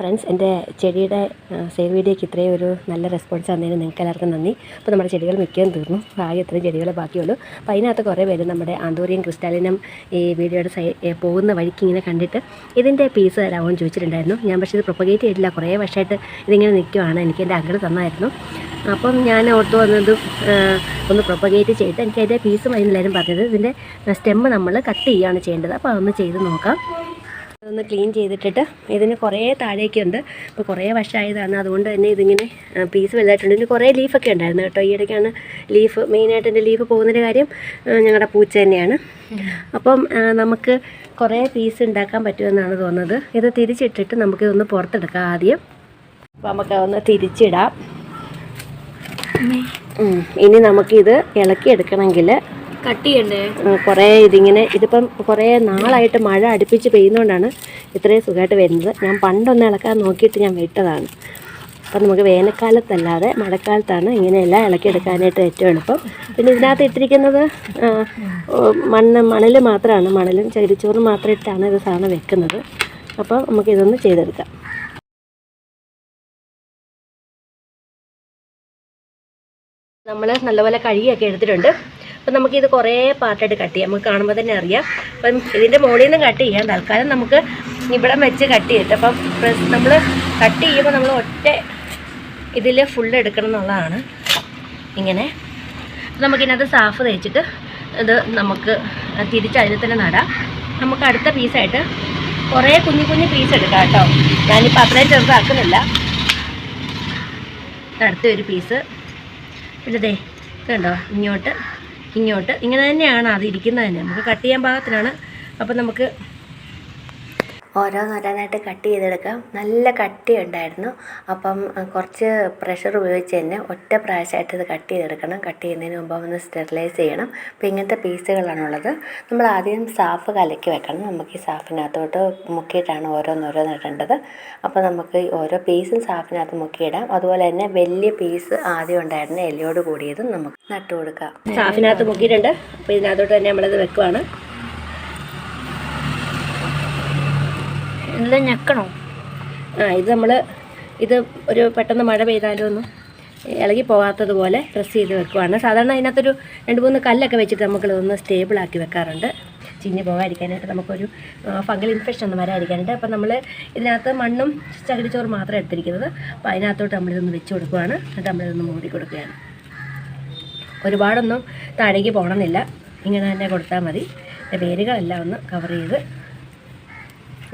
Friends എന്റെ ചെടിയുടെ sale വീഡിയോയ്ക്ക് ഇത്രയും ഒരു നല്ല റെസ്പോൺസ് തന്നതിന് നിങ്ങൾക്ക് എല്ലാവർക്കും നന്ദി. അപ്പോൾ നമ്മുടെ ചെടികൾ മിക്കതും തീർന്നു. ആകെ ഇത്രയും ചെടികൾ ബാക്കിയുള്ളൂ. അപ്പോൾ അതിനകത്ത് കുറേ പേര് നമ്മുടെ ആന്തോറിയം ക്രിസ്റ്റാലിനും ഈ വീഡിയോയുടെ സൈ പോകുന്ന വഴിക്ക് ഇങ്ങനെ കണ്ടിട്ട് ഇതിന്റെ പീസ് തരാമോ ചോദിച്ചിട്ടുണ്ടായിരുന്നു. ഞാൻ പക്ഷേ ഇത് പ്രൊപ്പഗേറ്റ് ചെയ്തിട്ടില്ല. കുറേ വർഷമായിട്ട് ഇതിങ്ങനെ നിൽക്കുവാണ്. എനിക്ക് എന്റെ അങ്കിൾ തന്നായിരുന്നു. അപ്പം ഞാൻ ഓർത്തു വന്നത് ഒന്ന് പ്രൊപ്പഗേറ്റ് ചെയ്തിട്ട് എനിക്ക് അതിന്റെ പീസും അതിനെല്ലാവരും പറഞ്ഞത് ഇതിന്റെ സ്റ്റെമ്മ് നമ്മൾ കട്ട് ചെയ്യുകയാണ് ചെയ്യേണ്ടത്. അപ്പോൾ അതൊന്ന് ചെയ്ത് നോക്കാം. അതൊന്ന് ക്ലീൻ ചെയ്തിട്ടിട്ട് ഇതിന് കുറേ താഴേക്കുണ്ട്. അപ്പോൾ കുറേ വർഷമായതാണ്. അതുകൊണ്ട് തന്നെ ഇതിങ്ങനെ പീസ് വലുതായിട്ടുണ്ട്. ഇതിന് കുറേ ലീഫൊക്കെ ഉണ്ടായിരുന്നു കേട്ടോ. ഈ ഇടയ്ക്കാണ് ലീഫ് മെയിനായിട്ട് എന്റെ ലീഫ് പോകുന്നതിന്റെ കാര്യം ഞങ്ങളുടെ പൂച്ച തന്നെയാണ്. അപ്പം നമുക്ക് കുറേ പീസ് ഉണ്ടാക്കാൻ പറ്റുമെന്നാണ് തോന്നുന്നത്. ഇത് തിരിച്ചിട്ടിട്ട് നമുക്കിതൊന്ന് പുറത്തെടുക്കാം ആദ്യം. അപ്പോൾ നമുക്ക് അതൊന്ന് തിരിച്ചിടാം. ഇനി നമുക്കിത് ഇളക്കിയെടുക്കണമെങ്കിൽ കുറേ ഇതിങ്ങനെ ഇതിപ്പം കുറേ നാളായിട്ട് മഴ അടുപ്പിച്ച് പെയ്യുന്നതുകൊണ്ടാണ് ഇത്രയും സുഖമായിട്ട് വരുന്നത്. ഞാൻ പണ്ടൊന്ന് ഇളക്കാൻ നോക്കിയിട്ട് ഞാൻ വിട്ടതാണ്. അപ്പം നമുക്ക് വേനൽക്കാലത്തല്ലാതെ മഴക്കാലത്താണ് ഇങ്ങനെയെല്ലാം ഇളക്കിയെടുക്കാനായിട്ട് ഏറ്റവും എളുപ്പം. പിന്നെ ഇതിനകത്ത് ഇട്ടിരിക്കുന്നത് മണ്ണ് മണൽ മാത്രമാണ്. മണലും ചകിരിച്ചോറും മാത്രം ഇട്ടാണ് ഇത് സാധനം വെക്കുന്നത്. അപ്പോൾ നമുക്ക് നമുക്കിതൊന്ന് ചെയ്തെടുക്കാം. നമ്മൾ നല്ലപോലെ കഴുകിയൊക്കെ എടുത്തിട്ടുണ്ട്. അപ്പം നമുക്കിത് കുറേ പാർട്ടായിട്ട് കട്ട് ചെയ്യാം. നമുക്ക് കാണുമ്പോൾ തന്നെ അറിയാം. അപ്പം ഇതിന്റെ മുകളിൽ നിന്ന് കട്ട് ചെയ്യാം തൽക്കാലം നമുക്ക് ഇവിടെ വെച്ച് കട്ട് ചെയ്തിട്ട് അപ്പം നമ്മൾ കട്ട് ചെയ്യുമ്പോൾ നമ്മൾ ഒറ്റ ഇതിൽ ഫുൾ എടുക്കണം എന്നുള്ളതാണ്. ഇങ്ങനെ. നമുക്കിതിനകത്ത് സാഫ് തേച്ചിട്ട് ഇത് നമുക്ക് തിരിച്ച് അതിൽ തന്നെ നടാം. നമുക്ക് അടുത്ത പീസായിട്ട് കുറേ കുഞ്ഞു കുഞ്ഞു പീസ് എടുക്കാം കേട്ടോ. ഞാനിപ്പോൾ അത്രയും ചെറുതാക്കുന്നില്ല. അടുത്ത ഒരു പീസ് പിന്നെ ദേ കണ്ടോ ഇങ്ങോട്ട് ഇങ്ങോട്ട്. ഇങ്ങനെ തന്നെയാണ് അത് ഇരിക്കുന്നത് തന്നെ. നമുക്ക് കട്ട് ചെയ്യാൻ പാകത്തിനാണ്. അപ്പം നമുക്ക് ഓരോന്നോരോന്നായിട്ട് കട്ട് ചെയ്തെടുക്കാം. നല്ല കട്ടി ഉണ്ടായിരുന്നു അപ്പം കുറച്ച് പ്രഷർ ഉപയോഗിച്ച് തന്നെ ഒറ്റ പ്രാവശ്യമായിട്ട് ഇത് കട്ട് ചെയ്തെടുക്കണം. കട്ട് ചെയ്യുന്നതിന് മുമ്പ് ഒന്ന് സ്റ്റെറിലൈസ് ചെയ്യണം. അപ്പോൾ ഇങ്ങനത്തെ പീസുകളാണുള്ളത് നമ്മൾ ആദ്യം സാഫ് കലക്കി വെക്കണം. നമുക്ക് ഈ സാഫിനകത്തോട്ട് മുക്കിയിട്ടാണ് ഓരോന്നോരോന്ന് ഇടേണ്ടത് അപ്പോൾ നമുക്ക് ഓരോ പീസും സാഫിനകത്ത് മുക്കിയിടാം. അതുപോലെ തന്നെ വലിയ പീസ് ആദ്യം ഉണ്ടായിരുന്ന എലിയോട് കൂടിയതും നമുക്ക് നട്ടു കൊടുക്കാം സാഫിനകത്ത് മുക്കിയിട്ടുണ്ട്. അപ്പോൾ ഇതിനകത്തോട്ട് തന്നെ നമ്മളത് വെക്കുവാണ്. എല്ലാം ഞെക്കണോ? ആ ഇത് നമ്മൾ ഇത് ഒരു പെട്ടെന്ന് മഴ പെയ്താലും ഒന്നും ഇളകി പോകാത്തതുപോലെ പ്രസ് ചെയ്ത് വെക്കുവാണ്. സാധാരണ അതിനകത്തൊരു രണ്ട് മൂന്ന് കല്ലൊക്കെ വെച്ചിട്ട് നമുക്കിതൊന്ന് സ്റ്റേബിളാക്കി വെക്കാറുണ്ട്. ചിഞ്ഞ് പോകാതിരിക്കാനായിട്ട് നമുക്കൊരു ഫംഗൽ ഇൻഫെക്ഷൻ ഒന്നും വരാതിരിക്കാനായിട്ട്. അപ്പം നമ്മൾ ഇതിനകത്ത് മണ്ണും ചകിരിച്ചോറ് മാത്രം എടുത്തിരിക്കുന്നത്. അപ്പോൾ അതിനകത്തോട്ട് നമ്മളിതൊന്ന് വെച്ച് കൊടുക്കുവാണ്. എന്നിട്ട് നമ്മളിതൊന്ന് മൂടി കൊടുക്കുകയാണ്. ഒരുപാടൊന്നും താഴേക്ക് പോകണമെന്നില്ല. ഇങ്ങനെ തന്നെ കൊടുത്താൽ മതി. വേരുകളെല്ലാം ഒന്ന് കവർ ചെയ്ത്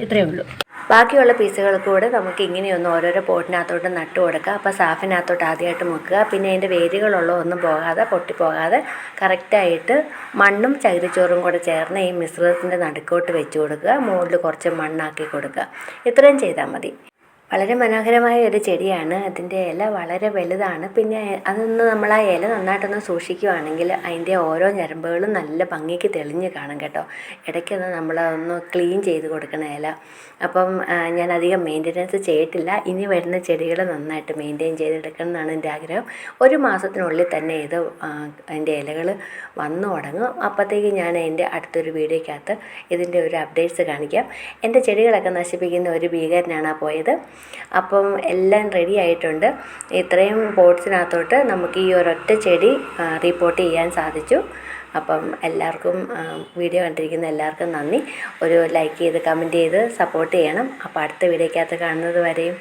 ഇത്രയേ ഉള്ളൂ. ബാക്കിയുള്ള പീസുകൾ കൂടെ നമുക്ക് ഇങ്ങനെയൊന്ന് ഓരോരോ പോട്ടിനകത്തോട്ട് നട്ടു കൊടുക്കുക അപ്പോൾ സാഫിനകത്തോട്ട് ആദ്യമായിട്ട് മുക്കുക. പിന്നെ അതിന്റെ വേരുകളുള്ള ഒന്നും പോകാതെ പൊട്ടിപ്പോകാതെ കറക്റ്റായിട്ട് മണ്ണും ചകിരിച്ചോറും കൂടെ ചേർന്ന് ഈ മിശ്രിതത്തിന്റെ നടുക്കോട്ട് വെച്ച് കൊടുക്കുക. മുകളിൽ കുറച്ച് മണ്ണാക്കി കൊടുക്കുക. ഇത്രയും ചെയ്താൽ മതി. വളരെ മനോഹരമായ ഒരു ചെടിയാണ്. അതിന്റെ ഇല വളരെ വലുതാണ്. പിന്നെ അതൊന്ന് നമ്മൾ ആ ഇല നന്നായിട്ടൊന്ന് സൂക്ഷിക്കുകയാണെങ്കിൽ അതിന്റെ ഓരോ ഞരമ്പുകളും നല്ല ഭംഗിക്ക് തെളിഞ്ഞ് കാണും കേട്ടോ. ഇടയ്ക്കൊന്ന് നമ്മളതൊന്ന് ക്ലീൻ ചെയ്ത് കൊടുക്കണം ഇല. അപ്പം ഞാൻ അധികം മെയിന്റനൻസ് ചെയ്തിട്ടില്ല. ഇനി വരുന്ന ചെടികൾ നന്നായിട്ട് മെയിന്റെയിൻ ചെയ്തെടുക്കണം എന്നാണ് എന്റെ ആഗ്രഹം. ഒരു മാസത്തിനുള്ളിൽ തന്നെ ഇത് അതിന്റെ ഇലകൾ വന്നു തുടങ്ങും അപ്പോഴത്തേക്ക് ഞാൻ എന്റെ അടുത്തൊരു വീഡിയോയ്ക്കകത്ത് ഇതിന്റെ ഒരു അപ്ഡേറ്റ്സ് കാണിക്കാം. എന്റെ ചെടികളൊക്കെ നശിപ്പിക്കുന്ന ഒരു ഭീകരനാണ് പോയത്. അപ്പം എല്ലാം റെഡി ആയിട്ടുണ്ട്. ഇത്രയും പോട്ട്സിനകത്തോട്ട് നമുക്ക് ഈ ഒരൊറ്റ ചെടി റിപ്പോർട്ട് ചെയ്യാൻ സാധിച്ചു. അപ്പം എല്ലാവർക്കും വീഡിയോ കണ്ടിരിക്കുന്ന എല്ലാവർക്കും നന്ദി. ഒരു ലൈക്ക് ചെയ്ത് കമന്റ് ചെയ്ത് സപ്പോർട്ട് ചെയ്യണം. അപ്പോൾ അടുത്ത വീഡിയോയ്ക്കകത്ത് കാണുന്നത് വരെയും.